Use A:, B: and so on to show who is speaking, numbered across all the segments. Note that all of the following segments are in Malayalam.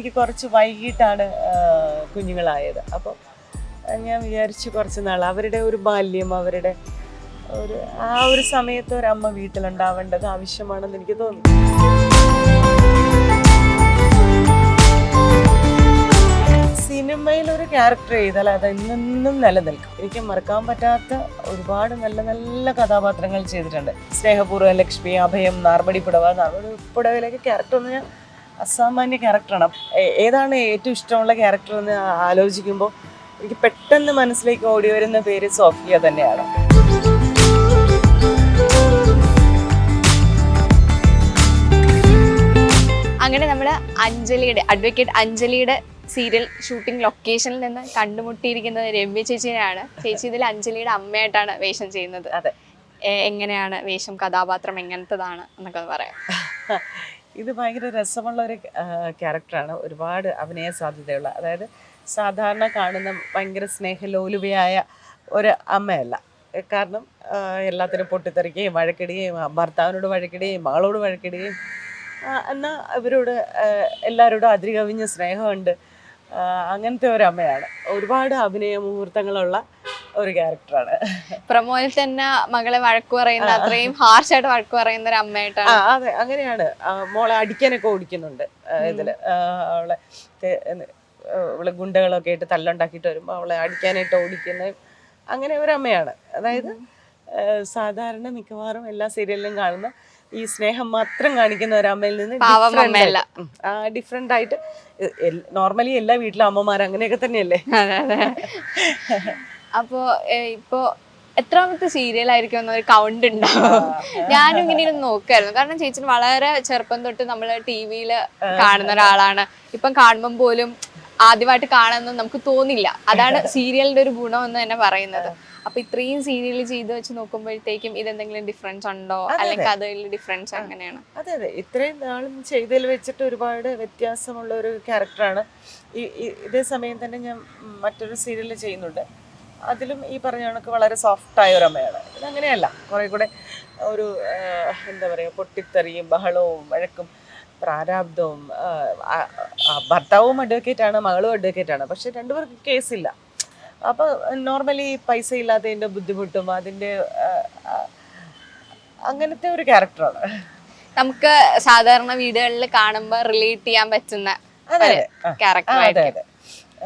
A: എനിക്ക് കുറച്ച് വൈകിട്ടാണ് കുഞ്ഞുങ്ങളായത്. അപ്പോൾ ഞാൻ വിചാരിച്ചു കുറച്ച് നാൾ അവരുടെ ഒരു ബാല്യം അവരുടെ ഒരു ആ ഒരു സമയത്ത് അമ്മ വീട്ടിലുണ്ടാവേണ്ടത് ആവശ്യമാണെന്ന് എനിക്ക് തോന്നി. സിനിമയിൽ ഒരു ക്യാരക്ടർ ചെയ്താൽ അത് എന്നും നിലനിൽക്കും. എനിക്ക് മറക്കാൻ പറ്റാത്ത ഒരുപാട് നല്ല നല്ല കഥാപാത്രങ്ങൾ ചെയ്തിട്ടുണ്ട്. സ്നേഹപൂർവം ലക്ഷ്മി അഭയം നാർമടി പുടവ നാർമടി പുടവയിലേക്ക് ക്യാരക്ടർ ഒന്ന് ഞാൻ അസാമാന്യ ക്യാരക്ടറാണ്. ഏതാണ് ഏറ്റവും ഇഷ്ടമുള്ള ക്യാരക്ടർ എന്ന് ആലോചിക്കുമ്പോൾ എനിക്ക് പെട്ടെന്ന് മനസ്സിലേക്ക് ഓടി വരുന്ന പേര് സോഫിയ തന്നെയാണ്.
B: അങ്ങനെ നമ്മൾ അഞ്ജലിയുടെ അഡ്വക്കേറ്റ് അഞ്ജലിയുടെ സീരിയൽ ഷൂട്ടിംഗ് ലൊക്കേഷനിൽ നിന്ന് കണ്ടുമുട്ടിയിരിക്കുന്നത് രമ്യ ചേച്ചിനെയാണ്. ചേച്ചി ഇതിൽ അഞ്ജലിയുടെ അമ്മയായിട്ടാണ് വേഷം ചെയ്യുന്നത്.
A: അതെ.
B: എങ്ങനെയാണ് വേഷം കഥാപാത്രം എങ്ങനത്തതാണ് എന്നൊക്കെ പറയാം.
A: ഇത് ഭയങ്കര രസമുള്ള ഒരു ക്യാരക്ടറാണ്. ഒരുപാട് അഭിനയ സാധ്യതയുള്ള അതായത് സാധാരണ കാണുന്ന ഭയങ്കര സ്നേഹലോലുപയായ ഒരു അമ്മയല്ല. കാരണം എല്ലാത്തിനും പൊട്ടിത്തെറിക്കുകയും വഴക്കിടുകയും ഭർത്താവിനോട് വഴക്കിടുകയും മകളോട് വഴക്കിടുകയും എന്നാൽ അവരോട് എല്ലാവരോടും അതിരുകവിഞ്ഞ സ്നേഹമുണ്ട്. അങ്ങനത്തെ ഒരു അമ്മയാണ്. ഒരുപാട് അഭിനയ മുഹൂർത്തങ്ങളുള്ള ഒരു ക്യാരക്ടറാണ്.
B: പ്രമോയിൽ തന്നെ മകളെ വഴക്ക് പറയുന്ന അത്രയും ഹാർഷായിട്ട് വഴക്ക് പറയുന്ന ഒരു അമ്മയായിട്ടാണ്.
A: അതെ അങ്ങനെയാണ്. മോളെ അടിക്കാനൊക്കെ ഓടിക്കുന്നുണ്ട് ഇതിൽ. അവളെ അവളെ ഗുണ്ടകളൊക്കെ ആയിട്ട് തല്ലുണ്ടാക്കിയിട്ട് വരുമ്പോൾ അവളെ അടിക്കാനായിട്ട് ഓടിക്കുന്ന അങ്ങനെ ഒരു അമ്മയാണ്. അതായത് സാധാരണ മിക്കവാറും എല്ലാ സീരിയലിലും കാണുന്ന ഈ സ്നേഹം മാത്രം കാണിക്കുന്ന ഒരു അമ്മയിൽ നിന്ന് ഡിഫറെന്റ് ആയിട്ട് നോർമലി എല്ലാ വീട്ടിലും അമ്മമാർ അങ്ങനെയൊക്കെ തന്നെയല്ലേ?
B: അതെ അതെ അപ്പോ ഏ, ഇപ്പോ എത്രാമത്തെ സീരിയൽ ആയിരിക്കും എന്നൊരു കൗണ്ട് ഉണ്ടാവും. ഞാനും ഇങ്ങനെ ഇരുന്ന് നോക്കായിരുന്നു കാരണം ചേച്ചി വളരെ ചെറുപ്പം തൊട്ട് നമ്മൾ ടി വിയിൽ കാണുന്ന ഒരാളാണ്. ഇപ്പം കാണുമ്പം പോലും ആദ്യമായിട്ട് കാണാമെന്ന് നമുക്ക് തോന്നില്ല. അതാണ് സീരിയലിന്റെ ഒരു ഗുണം എന്ന് തന്നെ പറയുന്നത്. അപ്പൊ ഇത്രയും സീരിയൽ ചെയ്ത് വെച്ച് നോക്കുമ്പോഴത്തേക്കും ഇതെന്തെങ്കിലും ഡിഫറൻസ് ഉണ്ടോ? അല്ലെങ്കിൽ കഥയിൽ ഡിഫറൻസ് അങ്ങനെയാണ്
A: അതെ അതെ. ഇത്രയും നാളും ചെയ്തതിൽ വെച്ചിട്ട് ഒരുപാട് വ്യത്യാസമുള്ള ഒരു ക്യാരക്ടറാണ് ഇതേ സമയം തന്നെ ഞാൻ മറ്റൊരു സീരിയൽ ചെയ്യുന്നുണ്ട്. അതിലും ഈ പറഞ്ഞ കണക്ക് വളരെ സോഫ്റ്റായ ഒരു അമ്മയാണ്. ഇതങ്ങനെയല്ല കുറേ കൂടെ ഒരു എന്താ പറയുക പൊട്ടിത്തെറിയും ബഹളവും വഴക്കും പ്രാരാബ്ദവും ഭർത്താവും അഡ്വക്കേറ്റ് ആണ് മകളും അഡ്വക്കേറ്റ് ആണ്. പക്ഷെ രണ്ടുപേർക്ക് കേസില്ല അപ്പോൾ നോർമലി പൈസ ഇല്ലാത്തതിന്റെ ബുദ്ധിമുട്ടും അതിന്റെ ആ, അങ്ങനത്തെ ഒരു ക്യാരക്ടറാണ്
B: നമുക്ക് സാധാരണ വീടുകളിൽ കാണുമ്പോൾ റിലേറ്റ് ചെയ്യാൻ പറ്റുന്ന
A: അതെ.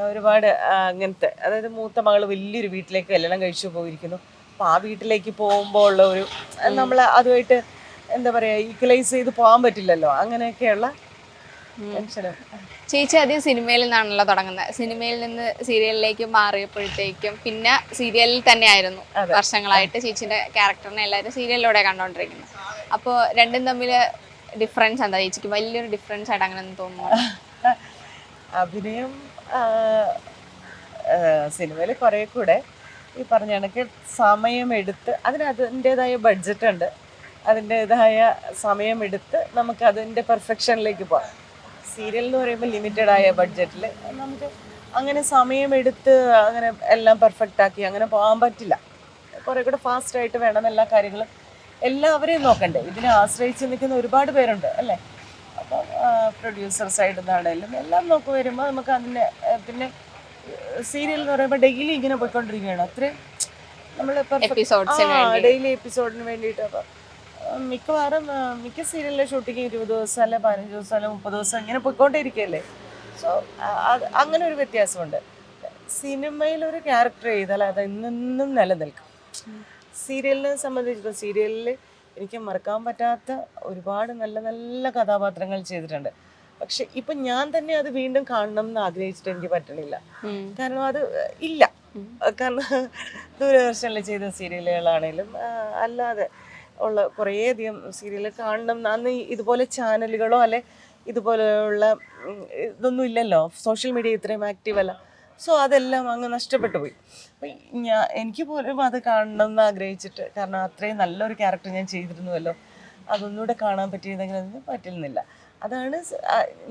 A: ഒരുപാട് അങ്ങനത്തെ അതായത് മൂത്ത മകൾ വലിയൊരു വീട്ടിലേക്ക് കല്യാണം കഴിച്ചു പോയിരിക്കുന്നു. അപ്പൊ ആ വീട്ടിലേക്ക് പോകുമ്പോൾ ഉള്ള ഒരു നമ്മൾ അതുമായിട്ട് എന്താ പറയാ ഈക്വലൈസ് ചെയ്ത് പോകാൻ പറ്റില്ലല്ലോ. അങ്ങനെയൊക്കെയുള്ള ടെൻഷനും.
B: ചേച്ചി ആദ്യം സിനിമയിൽ നിന്നാണല്ലോ തുടങ്ങുന്നത്. സിനിമയിൽ നിന്ന് സീരിയലിലേക്ക് മാറിയപ്പോഴത്തേക്കും പിന്നെ സീരിയലിൽ തന്നെ ആയിരുന്നു വർഷങ്ങളായിട്ട് ചേച്ചിന്റെ ക്യാരക്ടറിനെ എല്ലാവരും സീരിയലിലൂടെ കണ്ടോണ്ടിരിക്കുന്നത്. അപ്പോൾ രണ്ടും തമ്മിൽ ഡിഫറൻസ് എന്താ? ചേച്ചിക്ക് വലിയൊരു ഡിഫറൻസ് ആയിട്ട് അങ്ങനെ തോന്നുന്നു
A: അഭിനയം സിനിമയിൽ കുറേ കൂടെ ഈ പറഞ്ഞ കണക്ക് സമയമെടുത്ത് അതിന് അതിന്റെതായ ബഡ്ജറ്റ് ഉണ്ട് അതിന്റെതായ സമയമെടുത്ത് നമുക്ക് അതിന്റെ പെർഫെക്ഷനിലേക്ക് പോകാം. സീരിയൽ എന്ന് പറയുമ്പോൾ ലിമിറ്റഡ് ആയ ബഡ്ജറ്റിൽ നമുക്ക് അങ്ങനെ സമയമെടുത്ത് അങ്ങനെ എല്ലാം പെർഫെക്റ്റ് ആക്കി അങ്ങനെ പോകാൻ പറ്റില്ല. കുറേ കൂടെ ഫാസ്റ്റ് ആയിട്ട് വേണം എല്ലാ കാര്യങ്ങളും. എല്ലാവരെയും നോക്കണ്ടേ? ഇതിനെ ആശ്രയിച്ച് നിൽക്കുന്ന ഒരുപാട് പേരുണ്ട് അല്ലേ? അപ്പം പ്രൊഡ്യൂസർ സൈഡിൽ നിന്നാണെങ്കിലും എല്ലാം നോക്കി വരുമ്പോൾ നമുക്ക് അതിനെ പിന്നെ സീരിയൽ എന്ന് പറയുമ്പോൾ ഡെയിലി ഇങ്ങനെ പോയിക്കൊണ്ടിരിക്കുകയാണ്. അത്രയും നമ്മൾ. ഡെയിലി എപ്പിസോഡിന് വേണ്ടിയിട്ട് അപ്പം മിക്കവാറും മിക്ക സീരിയലിലെ ഷൂട്ടിങ് ഇരുപത് ദിവസം അല്ലെ പതിനഞ്ച് ദിവസം അല്ലെ മുപ്പത് ദിവസം ഇങ്ങനെ പോയിക്കൊണ്ടിരിക്കുകയല്ലേ? സോ അങ്ങനെ ഒരു വ്യത്യാസമുണ്ട്. സിനിമയിൽ ഒരു ക്യാരക്ടർ ചെയ്താൽ അത് ഇന്നും നിലനിൽക്കും. സീരിയലിനെ സംബന്ധിച്ചിട്ട് സീരിയലിൽ എനിക്ക് മറക്കാൻ പറ്റാത്ത ഒരുപാട് നല്ല നല്ല കഥാപാത്രങ്ങൾ ചെയ്തിട്ടുണ്ട്. പക്ഷെ ഇപ്പൊ ഞാൻ തന്നെ അത് വീണ്ടും കാണണം എന്ന് ആഗ്രഹിച്ചിട്ട് എനിക്ക് പറ്റണില്ല. കാരണം അത് ഇല്ല. കാരണം ദൂരദർശനിൽ ചെയ്ത സീരിയലുകളാണേലും അല്ലാതെ ഉള്ള കുറേയധികം സീരിയൽ കാണണം. അന്ന് ഇതുപോലെ ചാനലുകളോ അല്ലെ ഇതുപോലെയുള്ള ഇതൊന്നും ഇല്ലല്ലോ. സോഷ്യൽ മീഡിയ ഇത്രയും ആക്റ്റീവ് അല്ല സോ അതെല്ലാം അങ്ങ് നഷ്ടപ്പെട്ടു പോയി അപ്പം ഞാൻ എനിക്ക് പോലും അത് കാണണം എന്ന് ആഗ്രഹിച്ചിട്ട് കാരണം അത്രയും നല്ലൊരു ക്യാരക്ടർ ഞാൻ ചെയ്തിരുന്നുവല്ലോ. അതൊന്നുകൂടെ കാണാൻ പറ്റിയതെങ്കിലും പറ്റുന്നില്ല അതാണ്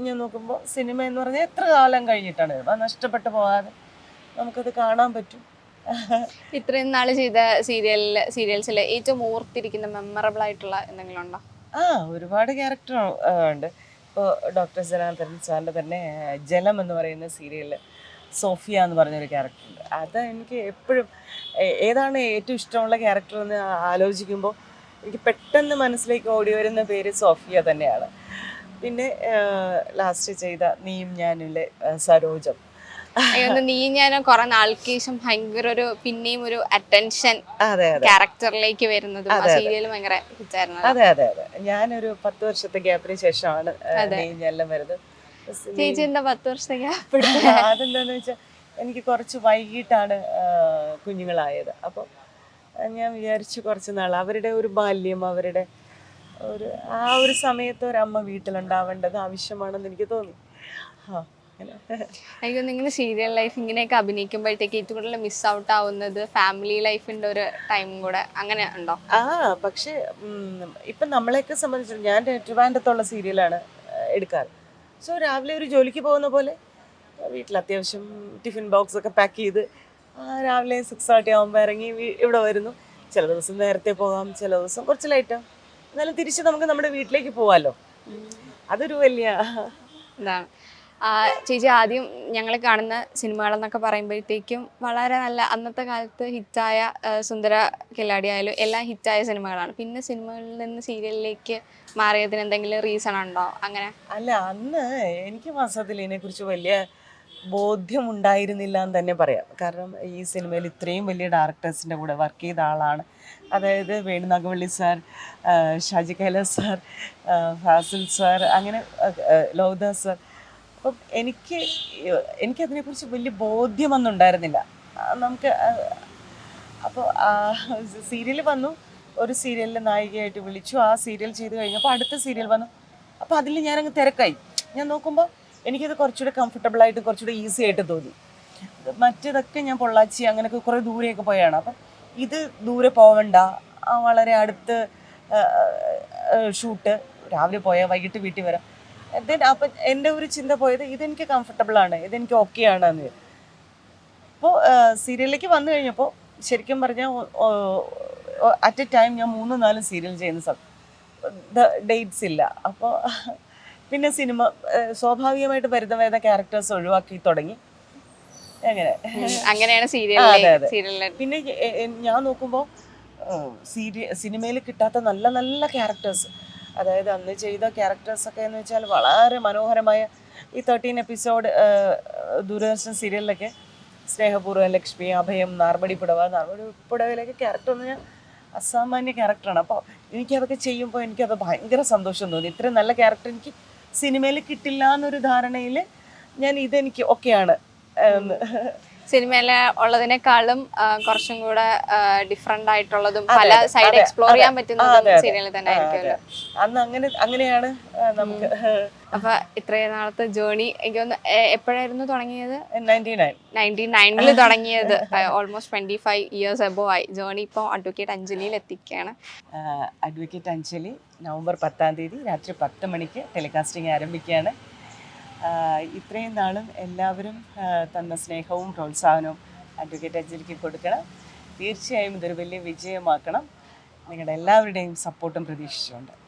A: ഞാൻ നോക്കുമ്പോൾ സിനിമ എന്ന് പറഞ്ഞാൽ എത്ര കാലം കഴിഞ്ഞിട്ടാണ്? അത് നഷ്ടപ്പെട്ടു പോകാതെ നമുക്കത് കാണാൻ പറ്റും.
B: ഇത്രയും നാൾ ചെയ്ത സീരിയലിൽ സീരിയൽസിൽ ഏറ്റവും ഓർത്തിരിക്കുന്ന മെമ്മറബിൾ ആയിട്ടുള്ള എന്തെങ്കിലും ഉണ്ടോ?
A: ആ ഒരുപാട് ക്യാരക്ടർ ഉണ്ട്. ഇപ്പോൾ ഡോക്ടർ ജനാർദ്ദൻ സാറിന്റെ തന്നെ ജലം എന്ന് പറയുന്ന സീരിയലിൽ സോഫിയ എന്ന് പറഞ്ഞൊരു ക്യാരക്ടറുണ്ട് അത് എനിക്ക് എപ്പോഴും ഏതാണ് ഏറ്റവും ഇഷ്ടമുള്ള ക്യാരക്ടർ എന്ന് ആലോചിക്കുമ്പോൾ എനിക്ക് പെട്ടെന്ന് മനസ്സിലേക്ക് ഓടി വരുന്ന പേര് സോഫിയ തന്നെയാണ്. പിന്നെ ലാസ്റ്റ് ചെയ്ത നീയും ഞാനിലെ സരോജം.
B: നീ ഞാൻ കുറെ നാൾക്ക് ശേഷം ഭയങ്കര ഒരു പിന്നെയും ഒരു അറ്റൻഷൻ ക്യാരക്ടറിലേക്ക് വരുന്നത് സീരിയൽ ഭയങ്കര
A: അതെ അതെ അതെ. ഞാനൊരു പത്ത് വർഷത്തെ ഗ്യാപ്പിന് ശേഷമാണ് നീ ഞാനെല്ലാം വരുന്നത്.
B: ചേച്ചി എന്താ പത്ത് വർഷത്തേക്ക്?
A: ഇപ്പോഴത്തെ അതെന്താന്ന് വെച്ചാൽ എനിക്ക് കുറച്ച് വൈകിട്ടാണ് കുഞ്ഞുങ്ങളായത്. അപ്പോൾ ഞാൻ വിചാരിച്ചു കുറച്ച് നാൾ അവരുടെ ഒരു ബാല്യം അവരുടെ ഒരു ആ ഒരു സമയത്ത് ഒരമ്മ വീട്ടിലുണ്ടാവേണ്ടത് ആവശ്യമാണെന്ന് എനിക്ക് തോന്നി. ആ
B: എനിക്ക് നിങ്ങൾ സീരിയൽ ലൈഫ് ഇങ്ങനെയൊക്കെ അഭിനയിക്കുമ്പോഴത്തേക്ക് ഏറ്റവും കൂടുതൽ മിസ് ഔട്ട് ആവുന്നത് ഫാമിലി ലൈഫിന്റെ ഒരു ടൈം കൂടെ അങ്ങനെ ഉണ്ടോ?
A: ആ പക്ഷേ ഇപ്പൊ ഇപ്പം നമ്മളെയൊക്കെ സംബന്ധിച്ചു ഞാൻ ട്രിവാൻഡത്തുള്ള സീരിയലാണ് എടുക്കാറ്. സോ രാവിലെ ഒരു ജോലിക്ക് പോകുന്ന പോലെ വീട്ടിൽ അത്യാവശ്യം ടിഫിൻ ബോക്സ് ഒക്കെ പാക്ക് ചെയ്ത് രാവിലെ സിക്സ് തേർട്ടി ആകുമ്പോൾ ഇറങ്ങി ഇവിടെ വരുന്നു. ചില ദിവസം നേരത്തെ പോകാം ചില ദിവസം കുറച്ച് ലൈറ്റാകും എന്നാലും തിരിച്ച് നമുക്ക് നമ്മുടെ വീട്ടിലേക്ക് പോകാമല്ലോ അതൊരു വലിയ
B: ഇതാണ്. ചേച്ചി ആദ്യം ഞങ്ങൾ കാണുന്ന സിനിമകളെന്നൊക്കെ പറയുമ്പോഴത്തേക്കും വളരെ നല്ല അന്നത്തെ കാലത്ത് ഹിറ്റായ സുന്ദര കില്ലാടി ആയാലും എല്ലാം ഹിറ്റായ സിനിമകളാണ്. പിന്നെ സിനിമകളിൽ നിന്ന് സീരിയലിലേക്ക് മാറിയതിന് എന്തെങ്കിലും റീസൺ ഉണ്ടോ? അങ്ങനെ.
A: അല്ല അന്ന് എനിക്ക് വാസ്തവത്തിൽ ഇതിനെക്കുറിച്ച് വലിയ ബോധ്യം ഉണ്ടായിരുന്നില്ല എന്ന് തന്നെ പറയാം. കാരണം ഈ സിനിമയിൽ ഇത്രയും വലിയ ഡയറക്ടേഴ്സിന്റെ കൂടെ വർക്ക് ചെയ്ത ആളാണ്. അതായത് Venu Nagavally sir Shaji Kailas sir Fazil sir അങ്ങനെ ലോകദാസ് സാർ അപ്പം എനിക്ക് എനിക്കതിനെക്കുറിച്ച് വലിയ ബോധ്യമൊന്നും ഉണ്ടായിരുന്നില്ല നമുക്ക് അപ്പോൾ സീരിയൽ വന്നു. ഒരു സീരിയലിൽ നായികയായിട്ട് വിളിച്ചു. ആ സീരിയൽ ചെയ്ത് കഴിഞ്ഞപ്പോൾ അടുത്ത സീരിയൽ വന്നു. അപ്പോൾ അതിൽ ഞാനങ്ങ് തിരക്കായി. ഞാൻ നോക്കുമ്പോൾ എനിക്കത് കുറച്ചുകൂടെ കംഫർട്ടബിൾ ആയിട്ട് കുറച്ചുകൂടെ ഈസി ആയിട്ട് തോന്നി. മറ്റേതൊക്കെ ഞാൻ പൊള്ളാച്ചി അങ്ങനെയൊക്കെ കുറേ ദൂരെയൊക്കെ പോയാണ്. അപ്പം ഇത് ദൂരെ പോവണ്ട. വളരെ അടുത്ത് ഷൂട്ട്. രാവിലെ പോയാൽ വൈകിട്ട് വീട്ടിൽ വരാം. ദെൻ അപ്പം എന്റെ ഒരു ചിന്ത പോയത് ഇതെനിക്ക് കംഫർട്ടബിൾ ആണ് ഇതെനിക്ക് ഓക്കെ ആണ് എന്ന്. അപ്പോൾ സീരിയലിലേക്ക് വന്നു കഴിഞ്ഞപ്പോൾ ശരിക്കും പറഞ്ഞാൽ അറ്റ് എ ടൈം ഞാൻ മൂന്നും നാലും സീരിയൽ ചെയ്യുന്ന സ ഡേറ്റ്സ് ഇല്ല. അപ്പോൾ പിന്നെ സിനിമ സ്വാഭാവികമായിട്ട് വരുന്ന വരുന്ന ക്യാരക്ടേഴ്സ് ഒഴിവാക്കി തുടങ്ങി. അങ്ങനെ.
B: അങ്ങനെയാണ് സീരിയൽ
A: പിന്നെ ഞാൻ നോക്കുമ്പോൾ സീരിയ സിനിമയിൽ കിട്ടാത്ത നല്ല നല്ല ക്യാരക്ടേഴ്സ് അതായത് അന്ന് ചെയ്ത ക്യാരക്ടേഴ്സ് ഒക്കെ എന്ന് വെച്ചാൽ വളരെ മനോഹരമായ ഈ തേർട്ടീൻ എപ്പിസോഡ് ദൂരദർശൻ സീരിയലിലൊക്കെ സ്നേഹപൂർവം ലക്ഷ്മി അഭയം നാർമടി പുടവ നാർമടി പുടവയിലൊക്കെ ക്യാരക്ടർ എന്ന് പറഞ്ഞാൽ അസാമാന്യ ക്യാരക്ടറാണ് അപ്പോൾ എനിക്കതൊക്കെ ചെയ്യുമ്പോൾ എനിക്കത് ഭയങ്കര സന്തോഷം തോന്നി. ഇത്രയും നല്ല ക്യാരക്ടർ എനിക്ക് സിനിമയിൽ കിട്ടില്ല എന്നൊരു ധാരണയിൽ ഞാൻ ഇതെനിക്ക് ഓക്കെയാണ്
B: സിനിമയിലെ ഉള്ളതിനേക്കാളും കുറച്ചും കൂടെ ഡിഫറെന്റ് ആയിട്ടുള്ളതും പല സൈഡ് എക്സ്പ്ലോർ ചെയ്യാൻ പറ്റുന്നതും. സീരിയലിൽ തന്നെ ആയിരിക്കുമല്ലോ
A: അന്ന് അങ്ങനെ അങ്ങനെയാണ് നമുക്ക്
B: അപ്പൊ ഇത്രയും നാളത്തെ ജേണി എനിക്ക് ഒന്ന് എപ്പോഴായിരുന്നു തുടങ്ങിയത്? നയന്റി നയനിൽ തുടങ്ങിയത്. Almost twenty five years above ആയി. ജേണി ഇപ്പോൾ അഡ്വക്കേറ്റ് അഞ്ജലിയിൽ എത്തിക്കുകയാണ്
A: അഡ്വക്കേറ്റ് അഞ്ജലി നവംബർ പത്താം തീയതി രാത്രി പത്ത് മണിക്ക് ടെലികാസ്റ്റിംഗ് ആരംഭിക്കുകയാണ്. ഇത്രയും നാളും എല്ലാവരും തന്ന സ്നേഹവും പ്രോത്സാഹനവും അഡ്വക്കേറ്റ് അഞ്ജലിക്ക് കൊടുക്കണം. തീർച്ചയായും ഇതൊരു വലിയ വിജയമാക്കണം. നിങ്ങളുടെ എല്ലാവരുടെയും സപ്പോർട്ടും പ്രതീക്ഷിച്ചുകൊണ്ട്.